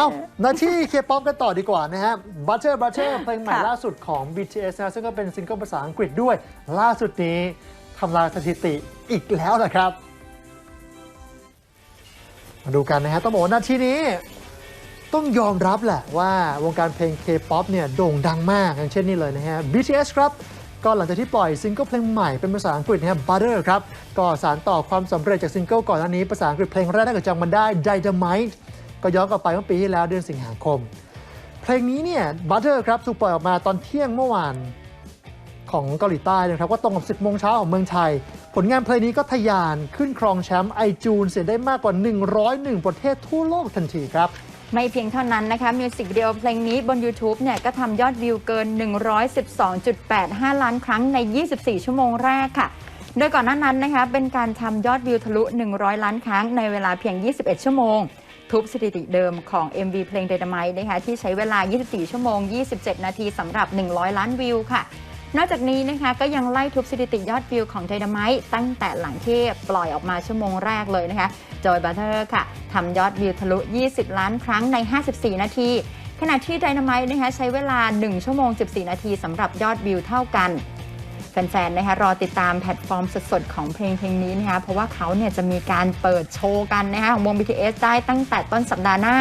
อ้านาที่เคป๊อปกันต่อดีกว่านะฮะ Butter Butter เพลงใหม่ค่ะล่าสุดของ BTS นะซึ่งก็เป็นซิงเกิลภาษาอังกฤษด้วย ล่าสุดนี้ทำลายสถิติอีกแล้วนะครับ มาดูกันนะฮะ ต้องบอกว่านาทีนี้ต้องยอมรับแหละว่าวงการเพลง K-POP เนี่ยโด่งดังมากอย่างเช่นนี่เลยนะฮะ BTS ครับก็หลังจากที่ปล่อยซิงเกิลเพลงใหม่เป็นภาษาอังกฤษนะฮะ Butter ครับก็สารต่อความสำเร็จจากซิงเกิลก่อนหน้านี้ภาษาอังกฤษเพลงแรกถ้าเกิดจำมันได้ Dynamite ก็ย้อนกลับไปเมื่อปีที่แล้วเดือนสิงหาคม เพลงนี้เนี่ย Butter ครับถูกปล่อยออกมาตอนเที่ยงเมื่อวานของเกาหลีใต้นะครับก็ตรงกับ 10 โมงเช้าของเมืองไทย ผลงานเพลงนี้ก็ทะยานขึ้นครองแชมป์ไอจูนเสียได้มากกว่า 101 ประเทศทั่วโลกทันทีครับ ไม่เพียงเท่านั้นนะคะมิวสิกวิดีโอเพลงนี้บน YouTube เนี่ยก็ทำยอดวิวเกิน 112.85 ล้านครั้งใน 24 ชั่วโมงแรกค่ะ โดยก่อนหน้านั้นนะคะเป็นการทำยอดวิวทะลุ 100 ล้านครั้งในเวลาเพียง 21 ชั่วโมง ทุบสถิติเดิมของ MV เพลง Dynamite นะคะที่ใช้เวลา 24 ชั่วโมง 27 นาทีสำหรับ 100 ล้านวิวค่ะ นอกจากนี้นะคะก็ยังไล่ทุบสถิติยอดวิวของ Dynamite ตั้งแต่หลังที่ปล่อยออกมาชั่วโมงแรกเลยนะคะโดย Butter ค่ะทำยอดวิวทะลุ 20 ล้านครั้งใน 54 นาที ขณะที่ Dynamite นะคะใช้เวลา 1 ชั่วโมง 14 นาทีสำหรับยอดวิวเท่ากัน แฟนๆนะคะรอติดตามแพลตฟอร์มสดๆของเพลงเพลงนี้นะคะเพราะว่าเขาเนี่ยจะมีการเปิดโชว์กันนะคะของวง BTS ได้ตั้งแต่ต้นสัปดาห์หน้า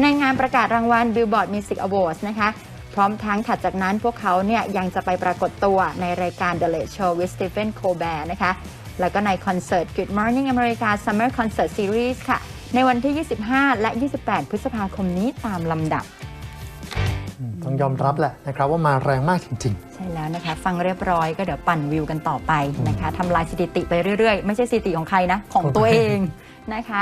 ในงานประกาศรางวัล Billboard Music Awards นะคะพร้อมทั้งถัดจากนั้นพวกเขาเนี่ยยังจะไปปรากฏตัวในรายการ The Late Show with Stephen Colbert นะคะ แล้วก็ในคอนเสิร์ต Good Morning America Summer Concert Series ค่ะ ในวันที่ 25 และ 28 พฤษภาคมนี้ตามลำดับ ต้องยอมรับแหละนะครับว่ามาแรงมากจริง ๆ ใช่แล้วนะคะ ฟังเรียบร้อยก็เดี๋ยวปั่นวิวกันต่อไปนะคะทำลายสถิติไปเรื่อยๆ ไม่ใช่สถิติของใครนะ ของตัวเองนะคะ